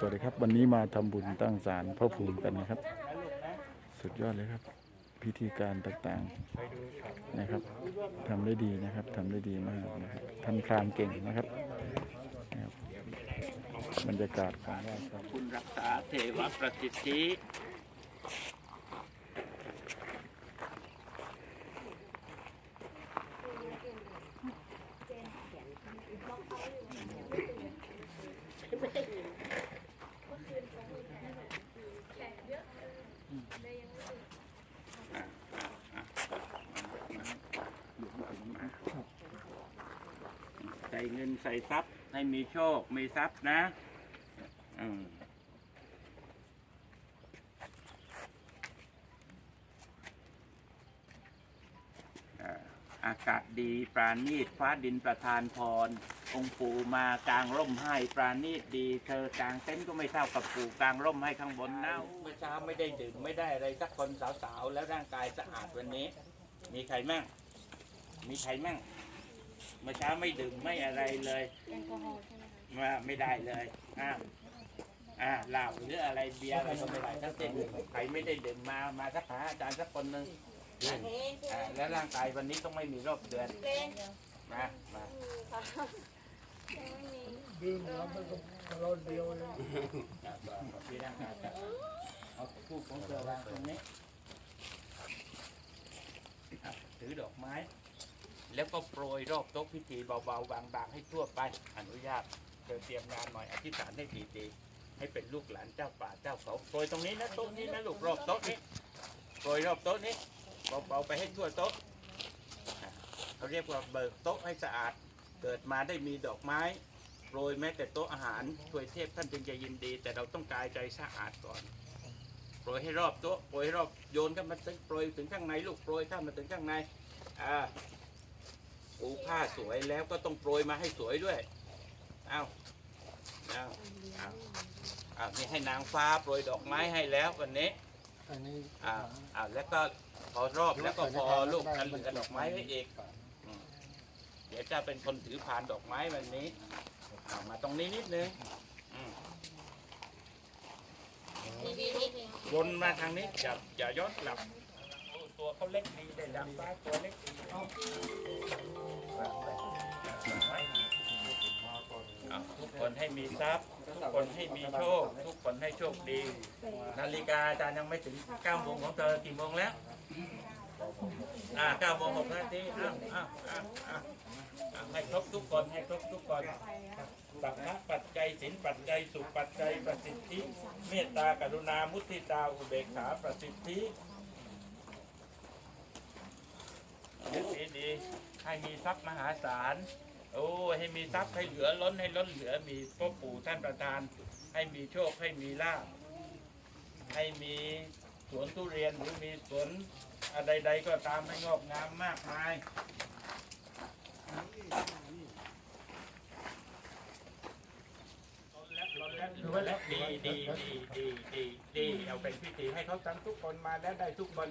สวัสดีครับ วันนี้มาทำบุญตั้งศาลพระภูมิกันนะครับ สุดยอดเลยครับ พิธีการต่างๆนะครับทำได้ดีนะครับทำได้ดีมากนะครับท่านพรามเก่งนะครับ บรรยากาศของวัดครับคุณรักษาเทวประสิทธิ ใส่เงินใส่ทรัพย์ให้มีโชค มีทรัพย์นะอืมอากาศดีปราณีตฟ้าดินประทานพร องค์ปู่มากลางร่มให้ปราณีตดี เธอกลางเต็นท์ก็ไม่เท่ากับปู่กลางร่มให้ข้างบนน่าเมื่อเช้าไม่ได้ดื่มไม่ได้อะไรสักคนสาวๆ แล้วร่างกายสะอาดวันนี้ มีใครมั่ง มีใครมั่ง เมื่อเช้าไม่ดื่มไม่อะไรเลยแอลกอฮอล์ใช่ไหมคะมาไม่ได้เลยอ่าอ่าเหล้าหรืออะไรเบียร์อะไรก็ไม่ได้ทั้งสิ้นใครไม่ได้ดื่มมามาสักหาอาจารย์สักคนหนึ่งอ่าแล้วร่างกายวันนี้ต้องไม่มีโรคเดือนมามายังไม่มีอ่าก็ที่ร่างกายจะเอาคู่ของเธอวางตรงนี้อะถือดอกไม้ แล้วก็โปรยรอบโต๊ะพิธีเบาๆบางๆ ให้ทั่วไปอนุญาตเธอเตรียมงานหน่อยอธิษฐานให้ดีๆให้เป็นลูกหลานเจ้าป่าเจ้าเขาโปรยตรงนี้นะโต๊ะนี้นะลูกรอบโต๊ะนี้โปรยรอบโต๊ะนี้เบาๆไปให้ทั่วโต๊ะเขาเรียกว่าเบิกโต๊ะให้สะอาด เกิดมาได้มีดอกไม้โปรยแม้แต่โต๊ะอาหารถวยเทพท่านจึงจะยินดี แต่เราต้องกายใจสะอาดก่อนโปรยให้รอบโต๊ะโปรยให้รอบโยนกันมาถึงโปรยถึงข้างในลูกโปรยถ้ามาถึงข้างในอ่าาสวยแล้วก็ต้องโปรยมาให้สวยด้วย เอาเอาเอาเอานี่ให้นางฟ้าโปรยดอกไม้ให้แล้ววันนี้อันนี้อ้าวอ้าวแล้วก็พอรอบแล้วก็พอลูกกันเหลือดอกไม้ไว้อีกอืมเดี๋ยวจะเป็นคนถือพานดอกไม้วันนี้เอามาตรงนี้นิดนึงอืมวนมาทางนี้อย่าอย่าย้อนกลับโอ้ตัวเขาเล็กดีได้ดำฟ้าตัวเล็กดี เอาทุกคนให้มีทรัพย์ ทุกคนให้มีโชค ทุกคนให้โชคดี นาฬิกาอาจารย์ยังไม่ถึง9โมงของเธอกี่โมงแล้ว อ่า9โมง6นาทีอ้าวอ้าวอ้าวอ้าวอ้าวให้ครบทุกคนให้ครบทุกคนสัพพะปัจจัยสินปัจจัยสุขปัจจัยประสิทธิ เมตตากรุณามุทิตาอุเบกขาประสิทธินึกดี ให้มีทรัพย์มหาศาล โอ้ให้มีทรัพย์ให้เหลือล้นให้ล้นเหลือมีพ่อปู่ท่านประทาน ให้มีโชคให้มีลาภให้มีสวนทุเรียนหรือมีสวนอะไรใดก็ตามให้งอกงามมากมายล้นแล้วดีดีดีดีดีดีเอาเป็นพิธีให้เขาทั้งทุกคนมาแล้วได้ทุกคน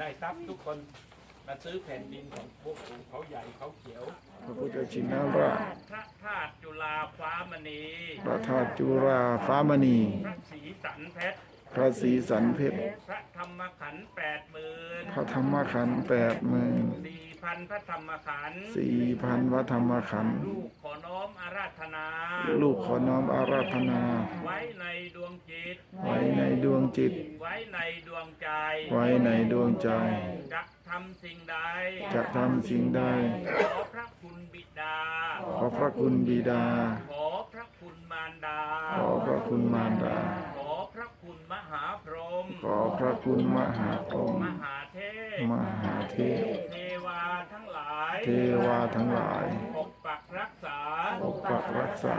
ได้ทรัพย์ทุกคน มาซื้อแผ่นดินของพวกปู่เขาใหญ่เขาเขียว พระพุทธชินราช พระธาตุจุฬาฟ้ามณี พระธาตุจุราฟ้ามณี พระศรีสันเพชร พระศรีสันเพชร พระธรรมขันธ์แปดหมื่นพระธรรมขันธ์แปดหมื่นสี่ พันพระธรรมขันธ์สี่พันพระธรรมขันธ์ลูกขอน้อมอาราธนา ลูกขอน้อมอาราธนา ไว้ในดวงจิต ไว้ในดวงจิต ไว้ในดวงใจ ไว้ในดวงใจ จะทำสิ่งใด จะทำสิ่งใด ขอพระคุณบิดา ขอพระคุณบิดา ขอพระคุณมารดา ขอพระคุณมารดา ขอพระคุณมหาพรหมขอพระคุณมหาพรหมมหาเทพมหาเทพ เทวาทั้งหลาย ปกปักรักษา ปกปักรักษา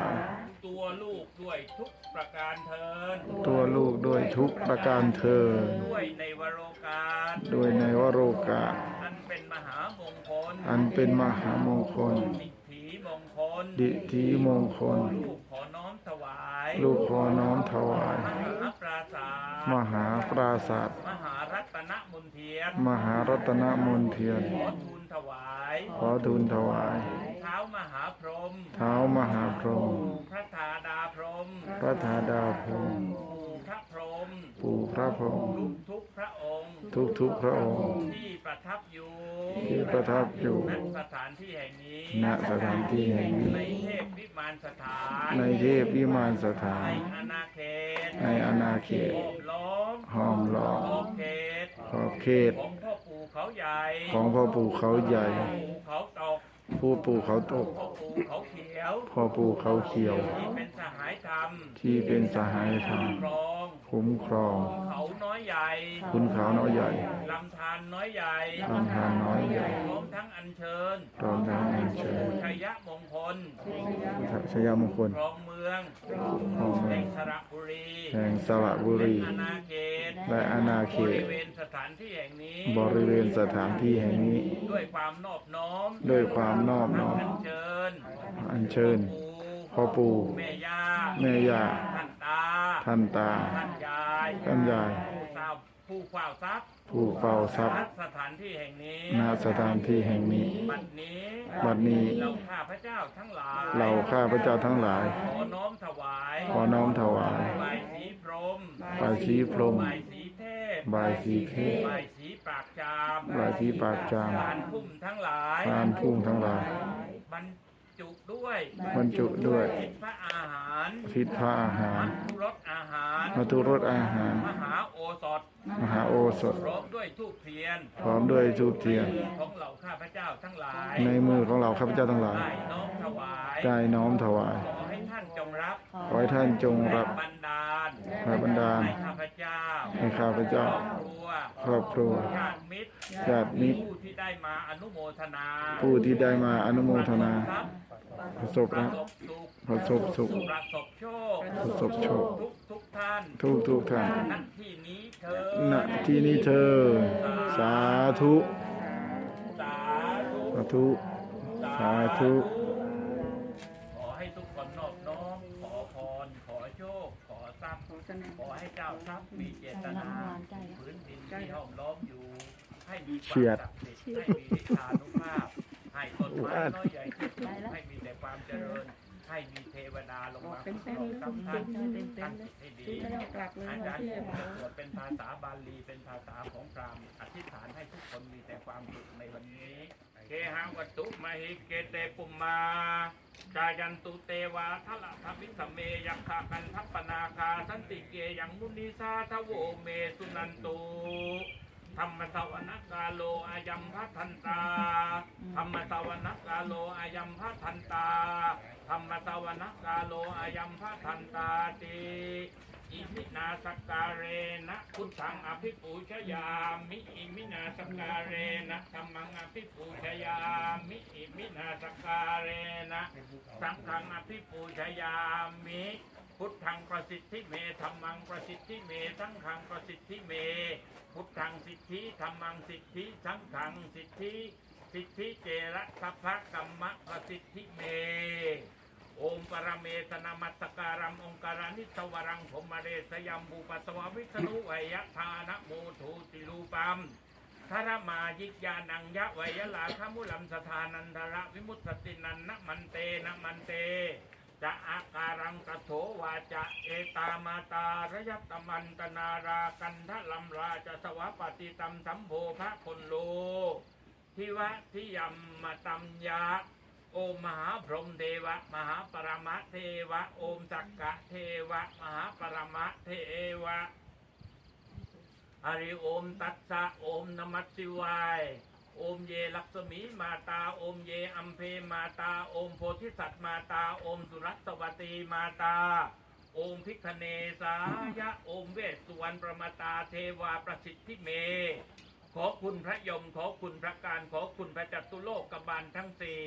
ตัวลูกด้วยทุกประการเทินตัวลูกด้วยทุกประการเธอญด้วยในวโรกาสด้วยในวโรกาสอันเป็นมหามงคล อันเป็นมหามงคล ดิถีมงคล ดิทีมงคล ลูกขอน้อมถวาย ลูกขอน้อมถวาย มหาปราศาสมหาปราศาสตร์มหารัตนมนเทียน มหารัตนมนเทียนขอทูลถวาย ขอทูลถวาย เท้ามหาพรหมเท้ามหาพรหมพระธาดาพรหมพระธาดาพรหมปู่พระพรหมปู่พระพรหมทุกทุกๆพระองค์ทุกทุกๆพระองค์ ที่ประทับอยู่ ที่ประทับอยู่ณสถานที่แห่งนี้ณสถานที่แห่งนี้ในเทพวิมานสถานในเทพวิมานสถาในนอาณาเขตในอาณาเขตโอบล้อมห้อมล้อมขอบเขตขอบเขตของพ่อปู่ เขาใหญ่ของพ่อปู่เขาใหญ่ปู่เขาตกผู้ปู่เขาตก พ่อปู่เขาเขียวพ่อปู่เขาเขียว ที่เป็นสหายธรรมที่เป็นสหายธรรมครองคุ้มครอง เขาน้อยใหญ่คุณเขาน้อยใหญ่ลำธารน้อยใหญ่ลำธารน้อยใหญ่พร้อมทั้งอัญเชิญพร้อมทั้งอัญเชิญชัยมงคลชยามงคลครองเมืองของเมือแห่งงสระบุรีแห่งสระบุรีอาณาเขต และอาณาเขบต ริเวณสถานที่แห่งนี้ บริเวณสถานที่แห่งนี้ ด้วยความนอบน้อมด้วยความนอบทั้งน้อม อัญเชิญอัญเชิญพ่อปู่พ่อปู่แม่ย่าแม่ย่า ท่านตาท่านตา ท่านยาย ท่านยาย ผู้สาวผู้เฝ้าทรัพย์ผู้เฝ้าทรัพย์ณสถานที่แห่งนี้ณสถานที่แห่งนี้ บัดนี้บัดนี้ เราข้าพระเจ้าทั้งหลายเราข้าพระเจ้าทั้งหลาย ขอน้อมถวายขอน้อมถวาย บายสีพรหมบายสีพรหม บายสีเทพบายสีเทพบายสีปากจามบายสีปากจามลานพุ่มทั้งหลายทานพุ่งทั้งหลาย บรรจุด้วยบรรจุด้วยทิศพระอาหารทิศพระอาหาร มัทุรสอาหารมัทุรสอาหาร มหาโอสถมหาโอสถ พร้อมด้วยทูปเทียนพร้อมด้วยทูปเทียน ของเหล่าข้าพระเจ้าทั้งหลายในมือของเราข้าพเจ้าทั้งหลายได้น้อมถวายได้น้อมถวาย ขอให้ท่านจงรับขอให้ท่านจงรับบันดาลพระบันดาล ให้ข้าพเจ้าให้ข้าพเจ้า ครอบครัวครอบครัว ญาติมิตรญาติมิตร ผู้ที่ได้มาอนุโมทนาผู้ที่ได้มาอนุโมทนาประสบ ประนะสบสุขประสบสุขประสบโชคประสบโชค ทุกทุกท่านทุกทุกท่านณที่นี้เธอณที่นี้เธอ สาธุสาธุสาธุสาธุขอให้ทุกคนนอบน้อมขอพรขอโชค ขอทรัพย์ขอให้เจ้าทรัพย์มีเจตนาพื้นดินที่ห้อมล้อมอยู่ ให้มีคเฉีวามยดศักดิ์สิทธิ์ให้มีฤทธานุภาพให้ต้นไม้น้อยใหญ่ที่สุดให้มีแต่ ความเจริญ ให้มีเทวดาลงมาคุ้มครองทั้งท่านตั้งจิตให้ดีอาจารย์ผมสวดเป็นภาษาบาลีเป็นภาษาของพราหมณ์อธิษฐานให้ทุกคนมีแต่ความสุขในวันนี้เคหาวัตถุมหิเกเตปุมมาจายันตุเตวาทละทวิสเมยักขากันทัปปนาคาสันติเกยังมุนีสาทโวเมสุนันตุ ธรรมสวนกาโลอายัมพัทันตาธรรมสวนกาโลอายัมพัทันตาธรรมสวนกาโลอายัมพัทันตาติอิมินาสกการเรนะพุทธังอภิปูชยามิอิมินาสกการเรนะธรรมังอภิปูชยามิอิมินาสกการเรนะสังฆังอภิปูชยามิ พุทธังประสิทธิเมธรรมังประสิทธิเมสังฆังประสิทธิเม พุทธังสิทธิธรรมังสิทธิสังฆังสิทธิสิทธิเจระสัพพะกัมมะประสิทธิเมโอมปรเมสนามัสการังองการานิสวรังผมมาเรสยัมบูปัสวะวิษณุไวยทานะโมทูติลูปัมทรมายิกยานังยะไวยลาคมุลัมสถานันทระวิมุตตินันนะมันเตนะมันเต จะอาการังกโถวาจะเอตามาตาระยตมันตนารากันทะลัมราจะสวะปฏิตัมสัมโพภะคนโลทิวะทิยมมาตัมยะโอมมหาพรหมเทวะ มหาปรมะเทวะ โอมสักกะเทวะ มหาปรมะเทวะอริโอมตัสสะโอมนมัสสิวาย โอมเยลักษมีมาตาโอมเยอัมเพมาตาโอมโพธิสัตว์มาตาโอมสุรัตวตีมาตา โอมพิคเนสายะโอมเวสสุวรรณประมาตาเทวาประสิทธิเม ขอคุณพระยมขอคุณพระการขอคุณพระจัตุโลกกบาลทั้งสี่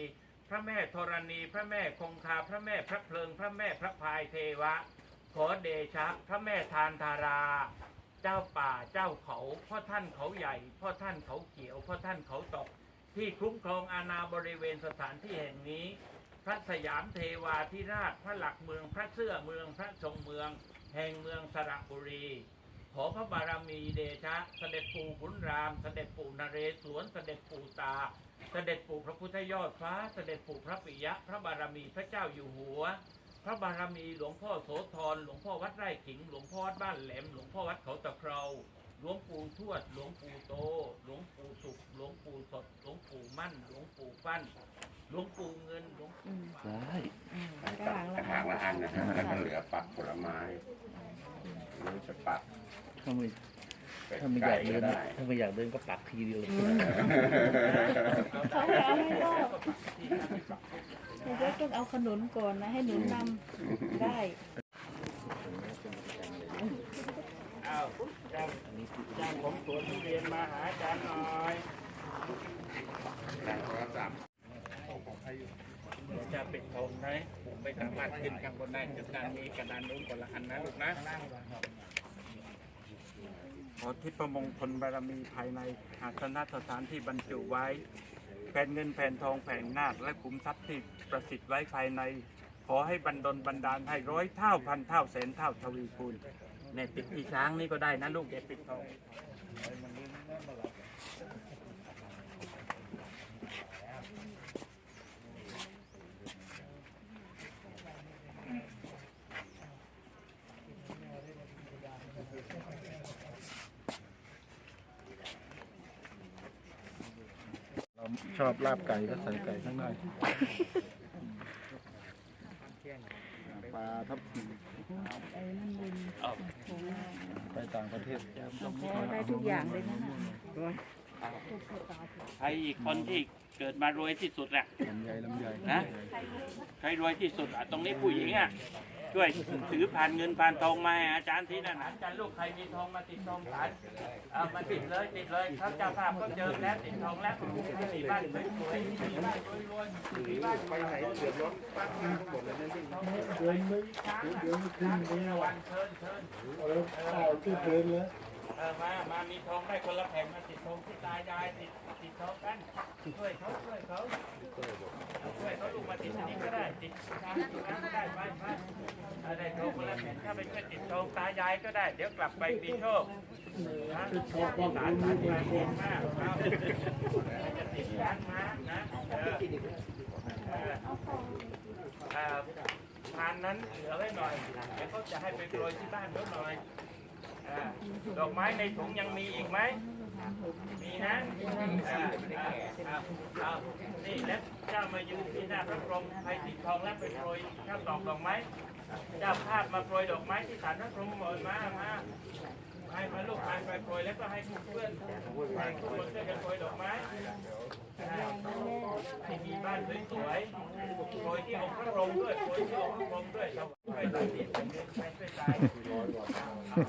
พระแม่ธรณีพระแม่คงคาพระแม่พระเพลิง พระแม่พระพายเทวะ ขอเดชะ พระแม่ทานธารา เจ้าป่าเจ้าเขาพ่อท่านเขาใหญ่พ่อท่านเขาเขียวพ่อท่านเขาตก ที่คุ้มครองอาณาบริเวณสถานที่แห่งนี้ พระสยามเทวาธิราชพระหลักเมืองพระเสื้อเมืองพระทรงเมือง แห่งเมืองสระบุรี ขอพระบารมีเดชะ เสด็จปู่ขุนราม เสด็จปู่นเรศวรเสด็จปู่ตา เสด็จปู่พระพุทธยอดฟ้า เสด็จปู่พระปิยะ พระบารมีพระเจ้าอยู่หัว พพระบารมีหลวงพ่อโสธรหลวงพ่อวัดไร่ขิง หลวงพ่อวัดบ้านแหลม หลวงพ่อวัดเขาตะเคราหลวงปู่ทวด หลวงปู่โต หลวงปู่สุข หลวงปู่สด หลวงปู่มั่น หลวงปู่ปั้น หลวงปู่เงิน หลวงปู่ใช่กระถางละอันนะครับแล้วก็เหลือปักผลไม้หรือจะปักถ้าไม่เป็ด ถ้าไม่อยากไก่เดิก็นได้ถ้าไม่อยากเดินก็ปักทีเดียวเลยเขาให้เอาให้รอบแต่ก็ต้องเอาขนุนก่อนนะ ให้หนุนนำได้อ้าวจ้างจ้างผมสวนทุเรียนมาหาอาจารย์หน่อยแต่โทรศัพท์เดี๋ยวจะปิดธงนะผมไม่สามารถขึ้นข้างบนได้จะการนี้กระดานนู้นคนละอันนะลูกนะข อทิพมงคลบารมีภายในอาสนสถานที่บรรจุไว้ แผ่นเงินแผ่นทองแผ่นนาคและคุ้มทรัพย์ที่ประสิทธิ์ไว้ภายใน ขอให้บรรดลบรรดาลให้ร้อยเท่าพันเท่าแสนเท่าทวีคูณเนี่ยปิดอีช้างนี่ก็ได้นะลูกเด็กปิดทอง ชอบลาบไก่ก็ใส่ไก่ข้างในปลาทับทิมเอาไปต่างประเทศได้ทุกอย่างเลยนะใครอีกคนที่เกิดมารวยที่สุดอะลำไยลำไยนะ ใครรวยที่สุดอะตรงนี้ผู้หญิงอะ ช่วยถือผ่านเงินผ่านทองมาให้อาจารย์ที่นั่นอาจารย์ลูกใครมีทองมาติดทองฐานเอามาติดเลยติดเลยเขาเจ้าภาพเขาเจอแล้วติดทองแล้วมีบ้านสวยๆมีบ้านรวยๆมีบ้านไปไหนเดือดร้อนบ้านมาหมดเลยนั่นสิเดินไม่เดินไม่ขึ้นเลยวันเชิญเชิญเออข่าวที่เดินเลยเออมามามีทองได้คนละแผ่นมาติดทองที่ตายายติดติด ทองกันช่วยเขาช่วยเขาช่วยเขาลงมาติดที่นี่ก็ได้ติดทางติดน้ำก็ได้ไปไปอาได้โทรคนละแผ่นถ้าไปช่วยติดทองตายายก็ได้ เดี๋ยวกลับไปปีโชคนะสารสารที่มาเองมากจะติดร้านมานะเออเออเอ่อทานนั้นเหลือไว้หน่อยเดี๋ยวเขาจะให้ไปโปรยที่บ้านเขาหน่อยดอกไม้ในถุงยังมีอีกไหม มีนะนี่แล้วเจ้ามายู่ที่หน้าพระพรหมใครติดทองแล้วไปโปรยข้าวตอกดอกไม้เจ้าภาพมาโปรยดอกไม้ที่ศาลพระพรหมหมดมามาให้มาลูกมาไปโปรยแล้วก็ให้เพื่อนทุกคนช่วยกันโปรยดอกไม้ให้มีบ้านสวยๆโปรยที่องค์พระพรหมด้วยโปรยที่องค์พระพรหมด้วยเราช่วยตายดีช่วยตายช่วย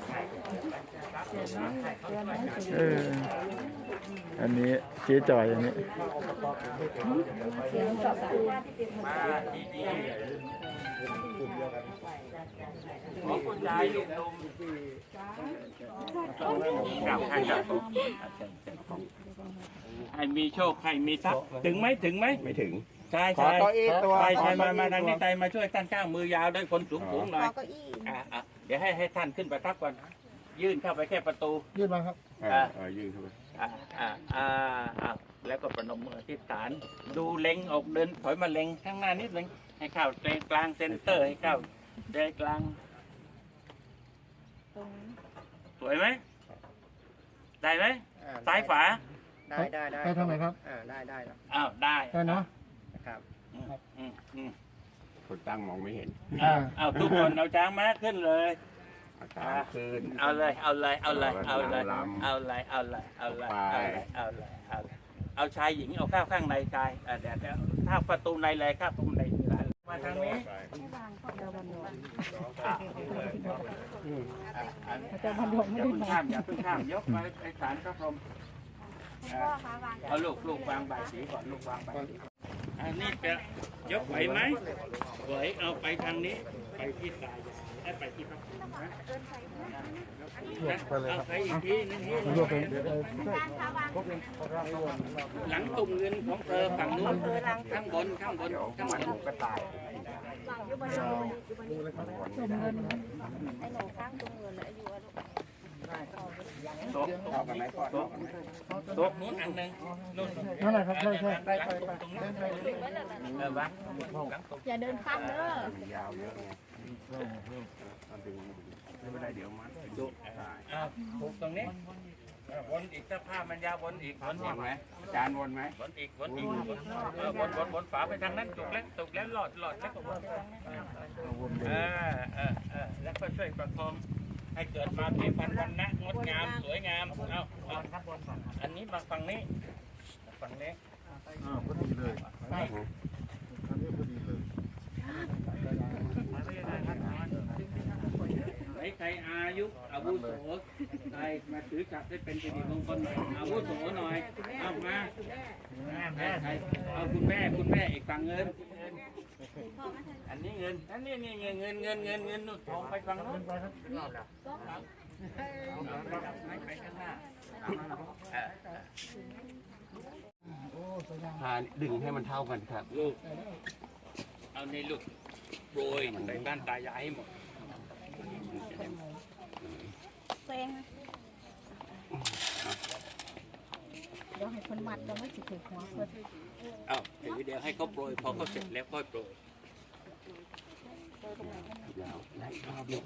ให้ เออ อันนี้เจ๊จอยอันนี้ขอคุณยายลูกนมกลับให้กับให้มีโชคให้มีทรัพย์ถึงไหมถึงไหมไม่ถึงใช่ใช่ใช่ใช่มามาทางนี้ใจมาช่วยท่านก้าวมือยาวด้วยคนสูงสูงหน่อยอะอะเดี๋ยวให้ให้ท่านขึ้นประทับก่อน ยื่นเข้าไปแค่ประตู ยื่นมาครับเออเออยื่นเข้าไปอ่าอ่าอ่าอ่าแล้วก็ประนมมือที่ฐาน ดูเล็งออกเดินถอยมาเล็งข้างหน้านิดนึงให้เข้าใจกลางเซนเตอร์ให้เข้าใจกลางสวยไหมได้ไหมซ้ายฝาได้ได้ได้ไปทางไหนครับ อ่าได้ได้แล้วอ้าวได้ได้เนาะนะครับอืมอืมอืมคนตั้งมองไม่เห็นอ้าวอ้าวทุกคนเอาจ้างม้าขึ้นเลย อาจารย์คืน เอาเลย เอาเลย เอาเลย เอาเลยลำเอาเลย เอาเลย เอาเลยไปเอาเลย เอาเลย เอาชายหญิง เอาข้าวข้างในชายอะเดี๋ยวเดี๋ยวถ้าประตูในเลยข้าวประตูในร้านมาทางนี้อะอะอะอาจารย์พันดงไม่อย่าได้เพิ่งมาข้ามอย่าเพิ่งข้าม ยกไปไอ้สารพระพรหมอะเอาลูกลูกวางใบายสีก่อนลูกวางใบายสีอันนี้จะยกไหวไหมไหวเอาไปทางนี้ ไปที่ตาย ห้ไปที่พระพรหมนะเอาไปอีกทีนึงทีหลังตุ่มเงินของเธอฝั่งนู้นข้างบนข้างบนข้างบนกระต่ายชมเงินไอ้หนูข้างตรงเงินแล้วอยู่อะลูกโต๊ะเท่ากันไหมพ่อเท่ากันไหมโต๊ะนู้นอันหนึ่งนู่นนั่นแหละครับใช่ใช่ไปไปไปตรงนู้นเออวะหลังตรงอย่าเดินข้ามเด้อยาวเยอะไงมันดึง ไม่เป็นไรเดี๋ยวมัดดูอ้าวผูกตรงนี้วนอีกถ้าผ้ามันยาววนอีกวนวอีนกไหมอาจารย์วนไหมวนอีกวนอีกวนเออวนวนวนฝาไปทางนั้นถูกแล้วถูกแล้วหลอดหลอดแล้วก็วนเออเออเออแล้วก็ช่วยประคองให้เกิดมาเพพันธุ์วันนะงดงามสวยงามเอาเอาอันนี้มาฝั่งนี้ฝั่งนี้อ่าพอดีเลยอันนี้พอดีเลย ไหนใครอายุอาวุโสใครมาถือจับได้เป็นสิริมงคลหน่อยอาวุโสหน่อยเอามาใครใครเอาคุณแม่คุณแม่อีกฝั่งเงิน อันนี้เงินอันนี้นี่เงินเงินเงินเงินเงินนู่นทองไปฝั่งนู้นไปข้างหน้าเออพาดึงให้มันเท่ากันครับลูกเอาในลูกโปรยไปบ้านตายายให้หมด แซงเดี๋ยวให้คนมัดเราไม่สิถือหัวเพิ่นเอาเดี๋ยวเดี๋ยวให้เขาโปรยพอเขาเสร็จแล้วค่อยโปรยยาวได้รอบเดียว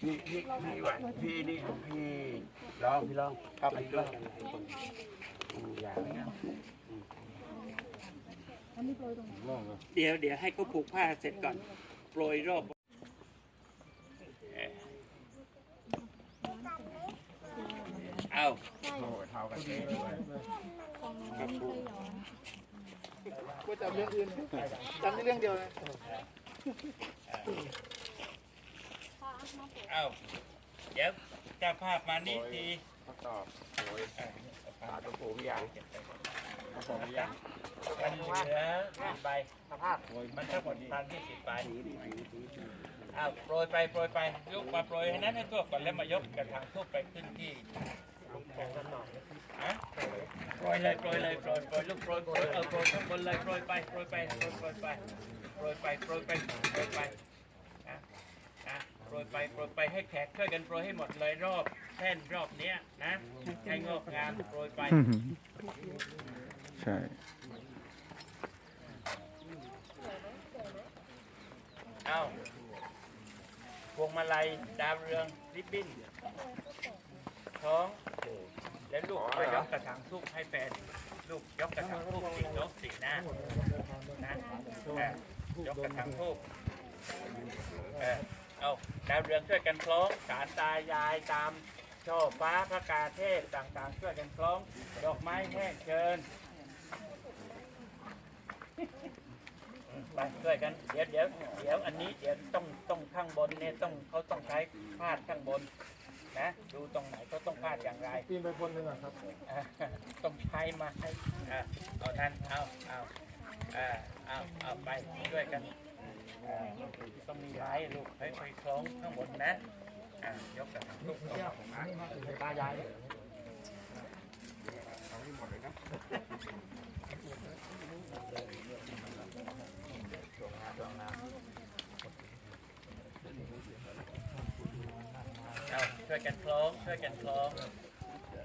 พี่พี่พี่ไหวพี่นี่พี่ลองพี่ลองครับอีกรอบยาวอันนี้โปรยตรงไหนเดี๋ยวเดี๋ยวให้เขาผูกผ้าเสร็จก่อนโปรยรอบ เอาเท่ากันเลยก็จำเรื่องอื่นจำได้เรื่องเดียวนะเอาเดี๋ยวเจ้าภาพมานี่ทีประกอบโอ้ยขาตัวผูกยางมันเหลือสิบใบสภาพมันทั้งหมดพันที่สิบใบอ้าวโปรยไปโปรยไปยกมาโปรยให้นั้นให้ทั่วก่อนแล้วมายกกระถางทั่วไปขึ้นที่ โปรยเลยโปรยเลยโปรยโปรยลูกโปรยโปรยเอาโปรยข้างบนเลยโปรยไปโปรยไปโปรยโปรยไปโปรยไปโปรยไปโปรยไปนะนะโปรยไปโปรยไปให้แขกช่วยกันโปรยให้หมดเลยรอบแท่นรอบเนี้ยนะให้งอกงามโปรยไป ใช่ เอาพวงมาลัยดาวเรืองริบบิ้นท้อง แล้วลูกก็ยกกระถางทูบให้แฟนลูกยกกระถางทูบสีนกสีหน้านะเออยกกระถางทูบเออเอาดาวเรืองช่วยกันคล้องสารตายายตามช่อฟ้าพระกาเทศต่างๆ ช่วยกันคล้อง ดอกไม้แห้งเชิญไปช่วยกันเดี๋ยวเดี๋ยวเดี๋ยวอันนี้เดี๋ยวต้องต้องข้างบนเนี่ยต้องเขาต้องใช้พาดข้างบน นะดูตรงไหนเขาต้องพาดอย่างไรปีนไปคนหนึ่งอะครับอ่าต้องใช้ไม้อ่าเอานั่นเอาเอาอ่าเอาเอาไปช่วยกันอ่าต้องมีไม้ลูกให้ไปคล้องข้างบนนะอ่ายกกระถางลูกเอาตายายเอา ช่วยกันคล้องช่วยกันคล้อง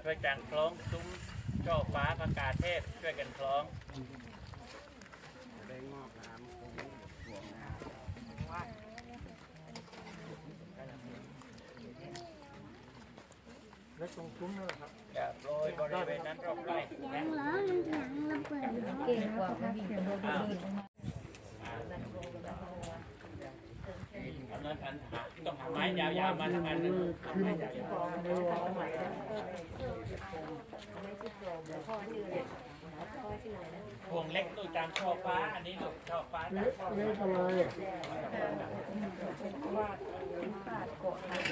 ช่วยกันคล้องซุ้มช่อฟ้าพระกาเทพช่วยกันคล้องได้งอกงามคงสวงงามแล้วตรงซุ้มนั่นแหละครับอย่าโปรยบริเวณนั้นรอบไร่นะเก่งกว่าค่ะเขียนโดน อันนั้นอันหาต้องหาไม้ ยาวๆมาทั้งอันหนึงพวงเล็กตู้ตามช่อฟ้า อันนี้ลูกช่อฟ้าตามช่อฟ้า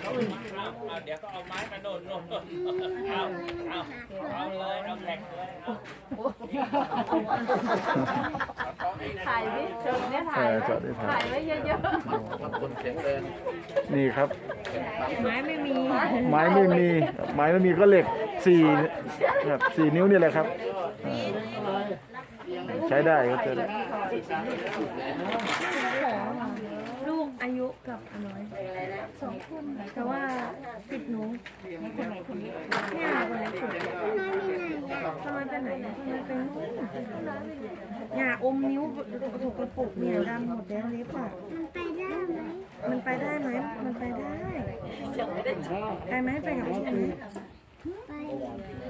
เอาเอาเดี๋ยวก็เอาไม้มาโน่นโน่นโน่นเอาเอาเอาเลยเอาแข่งเลยเอา ถ่ายวิเชิญเนี่ยถ่ายไว้ถ่ายไว้เยอะคนแข็งแรงนี่ครับๆไม้ไม่มี ไม้ไม่มี ไม้ไม่มีก็เหล็กสี่ครับสี่นิ้วนี่แหละครับอ่าใช้ได้ครับใช้ได้ลูก อายุกับอาน้อยสองคนแต่ว่าติดหนูคนไหนคนนี้เนี่ยวันนี้สุดทำไมไปไหนทำไมไปนู่นอย่าอมนิ้วถูกกระปุกเนี่ยดำหมดแล้วเล็บอะมันไปได้ไหมมันไปได้ไปไหมไปกับพี่ไหม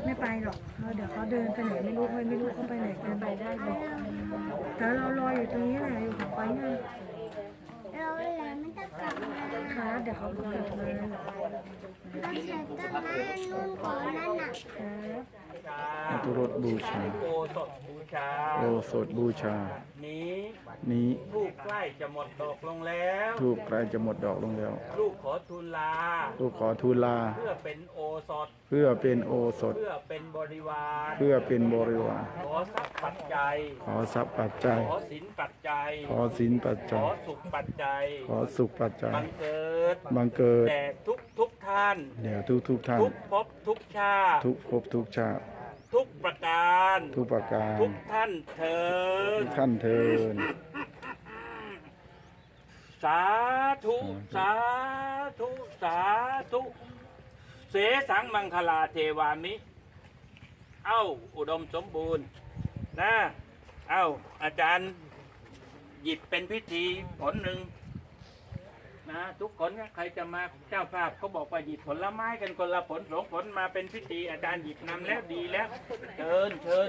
ไม่ไปหรอกเขาเดี๋ยวเขาเดินไปไหนไม่รู้ไม่รู้เขาไปไหนกันไปได้บอกแต่เรารออยู่ตรงนี้แหละอยู่กับไปไง เราแหละไม่ต้องกลับ มาครับเดี๋ยวเขากลับมาต้องใช้ต้นไม้นู่นก่อนนั่นน่ะ ครับตุรสบูชา โอสถบูชา โอสถบูชา นี้นี้ทูกใกล้จะหมดดอกลงแล้ว ทูบใกล้จะหมดดอกลงแล้ว ลูกขอทูลลา ลูกขอทูลลา เพื่อเป็นโอสถ เพื่อเป็นโอสถ เพื่อเป็นบริวาร เพื่อเป็นบริวาร ขอทรัพย์ปัจจัย ขอทรัพย์ปัจจัย ขอสินปัจจัย ขอสินปัจขจัอยสุขปัจจัย ขอสุขปัจจัย บังเกิดบังเกิดแต่ทุกทุกท่าน เดี๋ยวทุกทุกท่าน ทุกภพทุกชาติ ทุกภพทุกชาติ ทุกประการ ทุกประการทุกท่านเถิดทุกท่านเทินสาธุสาธุสาธุเสสังมังคลาเทวามิ เอ้าอุดมสมบูรณ์นะเอ้าอาจารย์หยิบเป็นพิธีผลหนึ่ง นะทุกคนนะใครจะมาเจ้าภาพเขาบอกว่าหยิบผลไม้กันคนละผลสองผลมาเป็นพิธีอาจารย์หยิบนำแล้วดีแล้วเชิญเชิญ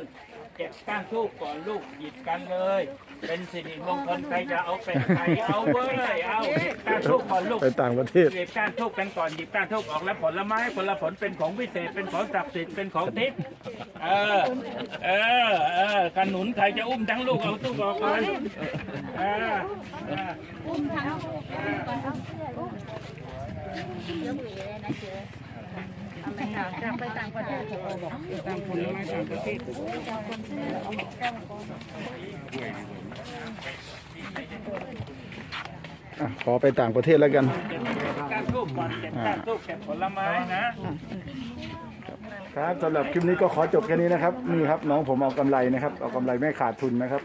เก็บก้านทูบก่อนลูกหยิบกันเลย เป็นสิริมงคลใครจะเอาเป็นใครเอาเว้ยเอาหยิบก้านทูบก่อนลูกไปต่างประเทศหยิบก้านทูบกันก่อนหยิบก้านทูบออกแล้วผลไม้ผลผลเป็นของพิเศษเป็นของศักดิ์สิทธิ์เป็นของทิพย์เออเออเออขนุนใครจะอุ้มทั้งลูกเอาทูบออกก่อนเออเอออุ้มทั้งลูกไปต่างประเทศเขาบอกต่างคนมาต่างประเทศอะขอไปต่างประเทศแล้วกัน การทูบก่อนเก็บการทูบเก็บผลไม้นะ ครับสำหรับคลิปนี้ก็ขอจบแค่นี้นะครับนี่ครับน้องผมเอากำไรนะครับ เอากำไรไม่ขาดทุนนะครับ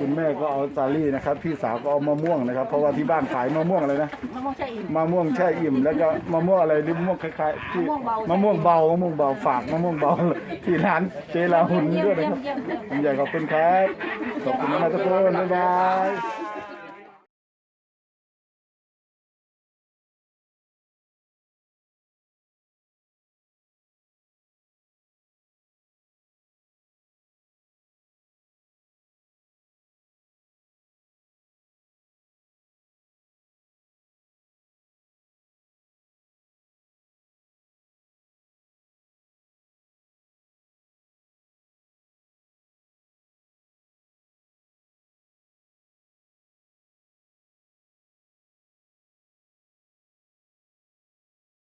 คุณแม่ก็เอาซาลี่นะครับ พี่สาวก็เอามะม่วงนะครับ เพราะว่าที่บ้านขายมะม่วงอะไรนะมะม่วงใช่อิ่ม มะม่วงแช่อิ่มแล้วก็มะม่วงอะไรริมมะม่วงคล้ายๆที่มะม่วงเบามะม่วงเบาฝากมะม่วงเบาที่ร้านเจลาหุนด้วยนะครับผมอยากขอบคุณครับขอบคุณมากทุกคนบ๊ายบาย